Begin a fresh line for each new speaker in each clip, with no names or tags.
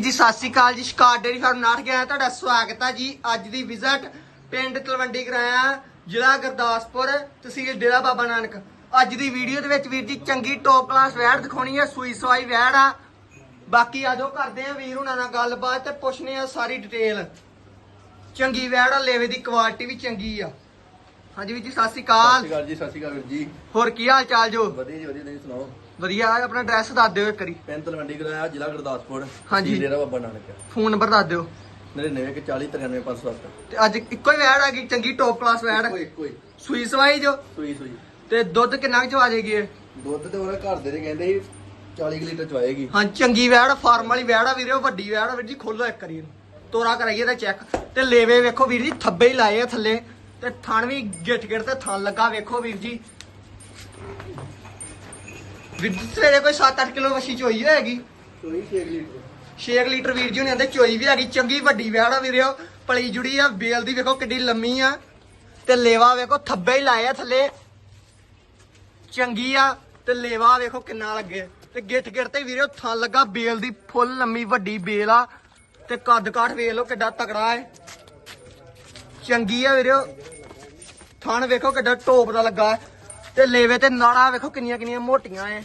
ਜੀ, ਸਤਿ ਸ਼੍ਰੀ ਅਕਾਲ ਜੀ, ਸ਼ਿਕਾਰ ਡੇਰੀ ਫਾਰਮ ਨਾਠ ਗਿਆ ਤੁਹਾਡਾ ਸਵਾਗਤ ਹੈ ਜੀ। ਅੱਜ ਦੀ ਵਿਜ਼ਿਟ ਪਿੰਡ ਤਲਵੰਡੀ ਕਰਾਇਆ, ਜ਼ਿਲ੍ਹਾ ਗੁਰਦਾਸਪੁਰ, ਤਹਿਸੀਲ ਡੇਰਾ ਬਾਬਾ ਨਾਨਕ। ਅੱਜ ਦੀ ਵੀਡੀਓ ਦੇ ਵਿੱਚ ਵੀਰ ਜੀ, ਚੰਗੀ ਟੌਪ ਕਲਾਸ ਵੈੜ ਦਿਖਾਉਣੀ ਹੈ ਸੂਈ ਸਵਾਈ ਵੈੜ ਆ। ਬਾਕੀ ਆਜੋ ਕਰਦੇ ਆ ਵੀਰ ਹੁਣਾਂ ਨਾਲ ਗੱਲਬਾਤ ਤੇ ਪੁੱਛਨੇ ਆ ਸਾਰੀ ਡਿਟੇਲ ਚੰਗੀ ਵੈੜ ਆ, ਲੇਵੇ ਦੀ ਕੁਆਲਿਟੀ ਵੀ ਚੰਗੀ ਆ। ਹਾਂਜੀ ਵੀਰ ਜੀ ਸਤਿ ਸ਼੍ਰੀ
ਸਤਿ
ਅਕਾਲ
ਸ਼੍ਰੀ ਅਕਾਲ ਜੀ ਸਤਿ ਸ਼੍ਰੀ ਅਕਾਲ ਵੀਰ ਜੀ।
ਹੋਰ ਕੀ ਹਾਲ ਚਾਲ ਜੋ?
ਵਧੀਆ ਜੀ ਵਧੀਆ ਤੁਸੀਂ ਸੁਣਾਓ?
ਵਧੀਆ ਆਪਣਾ ਐਡਰੈਸ ਦੱਸ ਦਿਓ ਇੱਕ ਵਾਰੀ।
ਪਿੰਡ ਤਲਵੰਡੀ ਕਰਾਇਆ ਜ਼ਿਲ੍ਹਾ ਗੁਰਦਾਸਪੁਰ।
ਹਾਂਜੀ।
ਡੇਰਾ ਬਾਬਾ ਨਾਨਕ
ਫੋਨ ਨੰਬਰ ਦੱਸ ਦਿਓ।
9940935507
ਤੇ ਅੱਜ ਇੱਕੋ ਹੀ ਵੈੜ ਆ ਗਈ ਚੰਗੀ ਟੌਪ ਕਲਾਸ ਵੈੜ।
ਕੋਈ ਕੋਈ
ਸੂਈ ਸਵਾਈ ਜੋ?
ਸੂਈ ਸੂਈ।
ਤੇ ਦੁੱਧ ਕਿੰਨਾ ਕੁ ਚ ਆ ਜਾਏਗੀ ਇਹ?
ਦੁੱਧ ਤੇ ਉਹਨੇ ਘਰ ਦੇ ਨੇ ਕਹਿੰਦੇ ਸੀ 40 ਕੁ ਲੀਟਰ ਚਵਾਏਗੀ।
ਹਾਂ ਚੰਗੀ ਵੈੜ ਫਾਰਮ ਵਾਲੀ ਵੈੜ ਆ ਵੀਰੇ ਉਹ ਵੱਡੀ ਵੈੜ ਆ ਵੀਰ ਜੀ ਖੋਲੋ ਇੱਕ ਵਾਰੀ ਇਹਨੂੰ। ਤੋਰਾ ਕਰਾਈਏ ਤਾਂ ਚੈੱਕ ਤੇ ਲੇਵੇ ਵੇਖੋ ਵੀਰ ਜੀ ਥੱਬੇ ਹੀ ਲਾਏ ਆ ਥੱਲੇ। ਤੇ ਥਣ ਵੀ ਗਿੱਟ ਗਿੱਟ ਤੇ ਥਣ ਲੱਗਾ ਵੇਖੋ ਵੀਰ ਜੀ। ਵੀਰ ਜੀ ਸਵੇਰੇ ਕੋਈ 7-8 ਕਿਲੋ ਵਸ਼ੀ ਚੋਈ ਹੋਏਗੀ
ਸੂਈ 6 ਲੀਟਰ।
6 ਲੀਟਰ ਵੀਰ ਜੀ ਹੁਣੇ ਆਂਦੇ ਚੋਈ ਵੀ ਹੈਗੀ ਚੰਗੀ ਵੱਡੀ ਵੈੜ ਆ ਵੀਰੇ ਉਹ ਪਲੀ ਜੁੜੀ ਆ ਬੇਲ ਦੀ ਵੇਖੋ ਕਿੱਡੀ ਲੰਮੀ ਆ। ਤੇ ਲੇਵਾ ਵੇਖੋ ਥੱਬੇ ਹੀ ਲਾਏ ਆ ਥੱਲੇ। ਚੰਗੀ ਆ ਤੇ ਲੇਵਾ ਵੇਖੋ ਕਿੰਨਾ ਲੱਗੇ। ਤੇ ਗਿੱਠ ਗਿੱਠ ਤੇ ਵੀਰੇ ਉਹ ਥਣ ਲੱਗਾ ਬੇਲ ਦੀ ਫੁੱਲ ਲੰਮੀ ਵੱਡੀ ਬੇਲ ਆ। ਤੇ ਕੱਦ ਕਾਠ ਵੇਖ ਲਓ ਕਿੱਡਾ ਤਕੜਾ ਹੈ। ਚੰਗੀ ਆ ਵੀਰੇ। ਥਣ ਵੇਖੋ ਕਿੱਡਾ ਟੋਪ ਦਾ ਲੱਗਾ ਤੇ ਲੇਵੇ ਤੇ ਨਾੜਾ ਵੇਖੋ ਕਿੰਨੀਆਂ ਕਿੰਨੀਆਂ ਮੋਟੀਆਂ ਐ।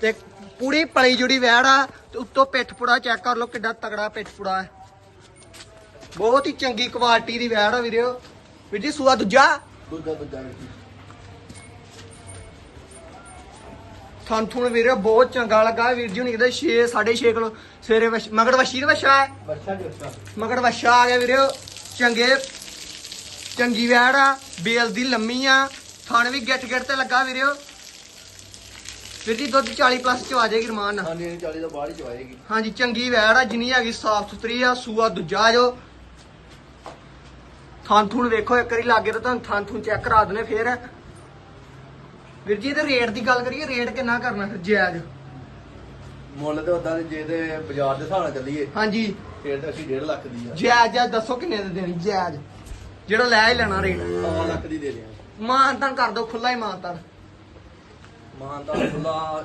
ਤੇ ਪੂਰੀ ਪਲੀ ਜੁੜੀ ਵੈੜ ਆ। ਤੇ ਉੱਤੋਂ ਪਿੱਠ ਪੁੜਾ ਚੈੱਕ ਕਰ ਲਓ ਕਿੱਡਾ ਤਗੜਾ ਪਿੱਠ ਪੁੜਾ ਹੈ ਬਹੁਤ ਹੀ ਚੰਗੀ ਕੁਆਲਿਟੀ ਦੀ ਵੈੜ ਆ ਵੀਰੇ। ਵੀਰ ਜੀ, ਸੂਆ ਦੂਜਾ?
ਦੁੱਧ ਦੂਜਾ
ਥਣ ਥੁਣ ਵੀਰੇ ਬਹੁਤ ਚੰਗਾ ਲੱਗਾ ਵੀਰ ਜੀ ਹੁਣੀ ਕਹਿੰਦੇ 6 6.5 ਕਿਲੋ ਸਵੇਰੇ ਵਛ- ਮਗਰ ਵਸ਼ੀ ਦਾ ਵਛਾ ਹੈ?
ਬੱਚਾ ਜੀ ਬੱਚਾ
ਮਗਰ ਆ ਗਿਆ ਵੀਰੇ। ਚੰਗੇ ਚੰਗੀ ਵੈੜ ਆ ਬੇਲ ਦੀ ਲੰਮੀ ਆ। ਥਣ ਵੀ ਗਿੱਟ ਗਿੱਟ ਤੇ ਲੱਗਾ ਵੀਰੇ। ਵੀਰ ਜੀ ਦੁੱਧ 40 ਪਲੱਸ ਚ ਆ ਜਾਏਗੀ ਰਮਾਨ। ਨਾਲ
ਹਾਂਜੀ ਹਾਂਜੀ 40 ਤੋਂ ਬਾਹਰ ਹੀ ਚਵਾਏਗੀ।
ਹਾਂਜੀ ਚੰਗੀ ਵੈੜ ਆ ਜਿੰਨੀ ਹੈਗੀ ਸਾਫ਼ ਸੁਥਰੀ ਆ ਸੂਆ ਦੂਜਾ ਜੋ। ਥਾਂ ਥੂਣ ਵੇਖੋ ਇੱਕ ਵਾਰੀ ਲਾਗੇ ਤਾਂ ਤੁਹਾਨੂੰ ਥਾਂ ਥੂਣ ਚੈੱਕ ਕਰਾ ਦਨੇ ਫੇਰ। ਵੀਰ ਜੀ ਇਹਦੇ ਰੇਟ ਦੀ ਗੱਲ ਕਰੀਏ ਰੇਟ ਕਿੰਨਾ ਕਰਨਾ ਫਿਰ ਜਾਇਜ਼?
ਮੁੱਲ ਤੇ ਉਦਾਂ ਜੇ ਤੇ ਬਾਜ਼ਾਰ ਦੇ ਹਿਸਾਬ ਨਾਲ ਚੱਲੀਏ
ਹਾਂਜੀ।
ਫੇਰ ਤਾਂ ਅਸੀਂ 1.5 ਲੱਖ ਦੀ ਆ।
ਜਾਇਜ਼ ਜਾਇਜ਼ ਦੱਸੋ ਕਿੰਨੇ ਦੇ ਦੇਣੀ ਜਾਇਜ਼। ਜਿਹੜਾ ਲੈ ਹੀ ਲੈਣਾ ਰੇਟ
9 ਲੱਖ ਦੀ ਦੇ ਦਿਆਂ
ਮਾਨਤਨ ਕਰ ਦੋ ਖੁੱਲਾ ਹੀ ਮਾਨਤਨ।
ਮਾਨ ਤਾਂ ਖੁੱਲਾ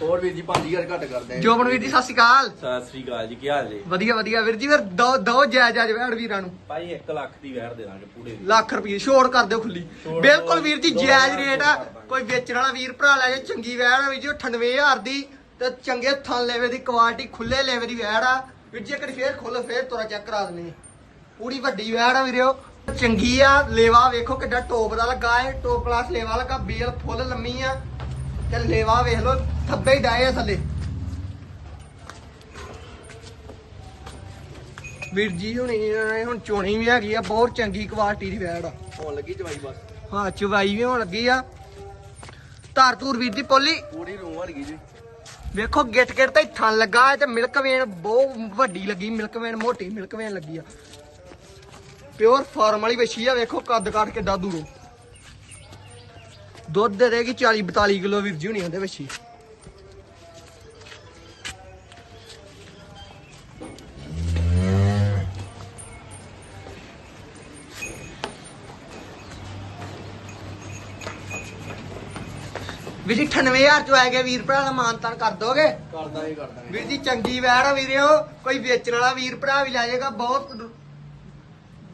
ਹੋਰ ਵੀਰ ਜੀ 5000 ਘੱਟ ਕਰਦੇ
ਜੋਬਨ ਵੀਰ ਜੀ ਸਤਿ ਸ਼੍ਰੀ ਅਕਾਲ।
ਸਤਿ ਸ੍ਰੀ ਅਕਾਲ ਜੀ ਕੀ ਹਾਲ ਜੀ?
ਵਧੀਆ ਵਧੀਆ ਵੀਰ ਜੀ ਫਿਰ ਦੋ ਦੋ ਜਾਇਜ਼ ਜਾਇਜ਼ ਵੈੜ ਵੀਰਾਂ ਨੂੰ।
ਭਾਈ 1 ਲੱਖ ਦੀ ਵੈਰ ਦੇ ਦਾਂਗੇ ਪੂਰੇ ਦੀ।
ਲੱਖ ਰੁਪਏ ਛੋੜ ਕਰ ਦਿਓ ਖੁੱਲੀ।
ਛੋੜ
ਬਿਲਕੁਲ। ਵੀਰ ਜੀ
ਦੋ
ਜਾਇਜ਼
ਹਜ਼ਾਰ
ਰੇਟ ਆ।
ਛੋੜ।
ਕੋਈ ਵੇਚਣ ਵਾਲਾ ਵੀਰ ਭਰਾ ਲੈ ਜੇ ਚੰਗੀ ਵੈੜ ਆ ਵੀਰ ਜੀ ਉਹ 98000 ਦੀ ਤੇ ਚੰਗੇ ਥਣ ਲੈਵੇ ਦੀ ਕੁਆਲਿਟੀ ਖੁੱਲੇ ਲੈਵੇ ਦੀ ਵੈੜ ਆ। ਵੀਰ ਜੀ ਇੱਕ ਵਾਰੀ ਫੇਰ ਖੋਲੋ ਫੇਰ ਤੋਰਾ ਚੈੱਕ ਕਰਾ ਦਿੰਦੇ ਆ। ਪੂਰੀ ਵੱਡੀ ਵੈੜ ਆ ਵੀਰੇ। ਉਹ ਚੰਗੀ ਆ ਲੇਵਾ ਵੇਖੋ ਕਿੱਡਾ ਟੋਪ ਦਾ ਲੱਗਾ ਹੈ ਟੋਪ ਕਲਾਸ ਲੇਵਾ ਲੱਗਾ ਬੇਲ ਫੁੱਲ ਲੰਮੀ ਆ। ਤੇ ਲੇਵਾ ਵੇਖ ਥੱਬੇ ਹੀ ਡਾਏ ਆ ਥੱਲੇ। ਵੀਰ ਜੀ ਹੁਣੀ ਹੁਣ ਚੋਣੀ ਵੀ ਹੈਗੀ ਆ ਬਹੁਤ ਚੰਗੀ ਕੁਆਲਿਟੀ ਦੀ ਵੈੜ ਆ।
ਹੋਣ ਲੱਗੀ ਚਵਾਈ ਬਸ।
ਹਾਂ ਚਵਾਈ ਵੀ ਹੋਣ ਲੱਗੀ ਆ। ਧਾਰ ਧੂਰ ਵੀਰ ਦੀ ਪੋਲੀ।
ਪੂਰੀ ਰੂਮ ਵਰਗੀ ਜੀ।
ਵੇਖੋ ਗਿੱਟ ਗਿੱਟ ਤੇ ਥਣ ਲੱਗਾ ਤੇ ਮਿਲਕ ਵੇਨ ਬਹੁਤ ਵੱਡੀ ਲੱਗੀ ਮਿਲਕ ਵੇਨ ਮੋਟੀ ਮਿਲਕ ਵੇਨ ਲੱਗੀ ਆ। ਪਿਓਰ ਫਾਰਮ ਵਾਲੀ ਵਛੀ ਆ ਵੇਖੋ ਕੱਦ ਕਾਟ ਕਿੱਡਾ ਦੂਰੋਂ। ਦੁੱਧ ਦੇ ਦੇਗੀ 40 42 ਕਿਲੋ ਵੀਰ ਜੀ ਹੁਣੀ ਉਹਦੇ ਵਛੀ ਵੀਰ ਜੀ 98000 ਚ ਆਏਗਾ ਵੀਰ ਭਰਾ ਦਾ ਮਾਨਤਾਨ ਕਰ ਦੋਗੇ
ਕਰਦਾ ਹੀ ਕਰਦਾ ਹੀ।
ਵੀਰ ਜੀ ਚੰਗੀ ਵੈੜ ਆ ਵੀਰਿਓ ਕੋਈ ਵੇਚਣ ਵਾਲਾ ਵੀਰ ਭਰਾ ਵੀ ਲੈ ਜਾਏਗਾ ਬਹੁਤ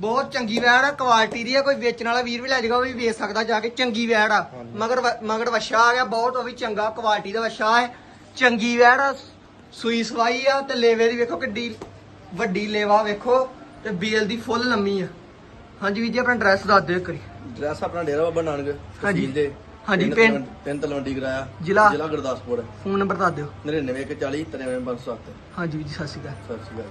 ਬਹੁਤ ਚੰਗੀ ਵੈੜ ਆ ਕੁਆਲਿਟੀ ਦੀ ਆ ਕੋਈ ਵੇਚਣ ਵਾਲਾ ਵੀਰ ਵੀ ਲੈ ਉਹ ਵੀ ਵੇਚ ਸਕਦਾ ਜਾ ਕੇ ਚੰਗੀ ਵੈੜ ਆ। ਮਗਰ ਵ- ਮਗਰ ਵਛਾ ਆ ਗਿਆ ਬਹੁਤ ਉਹ ਵੀ ਚੰਗਾ ਕੁਆਲਿਟੀ ਦਾ ਵਛਾ ਹੈ ਚੰਗੀ ਵੈੜ ਆ ਸੂਈ ਸਵਾਈ ਆ ਤੇ ਲੇਵੇ ਦੀ ਵੇਖੋ ਕਿੱਡੀ ਵੱਡੀ ਲੇਵਾ ਵੇਖੋ ਤੇ ਬੇਲ ਦੀ ਫੁੱਲ ਲੰਮੀ ਆ। ਹਾਂਜੀ ਵੀਰ ਜੀ ਆਪਣਾ ਐਡਰੈਸ ਦੱਸ ਦਿਓ ਇੱਕ ਵਾਰੀ।
ਡਰੈਸ ਆਪਣਾ ਡੇਰਾ ਬਾਬਾ ਨਾਨਕ
ਹਾਂਜੀ।
ਤਹਿਸੀਲ ਦੇ।
ਹਾਂਜੀ, ਪਿੰਡ
ਤਲਵੰਡੀ- ਪਿੰਡ ਤਲਵੰਡੀ ਕਰਾਇਆ
ਜ਼ਿਲ੍ਹਾ?
ਜ਼ਿਲ੍ਹਾ ਗੁਰਦਾਸਪੁਰ।
ਫੋਨ ਨੰਬਰ ਦੱਸ ਦਿਓ।
9940 93507
ਹਾਂਜੀ ਵੀਰ ਜੀ ਸਤਿ ਸ਼੍ਰੀ ਅਕਾਲ।
ਸਤਿ ਸ਼੍ਰੀ ਅਕਾਲ।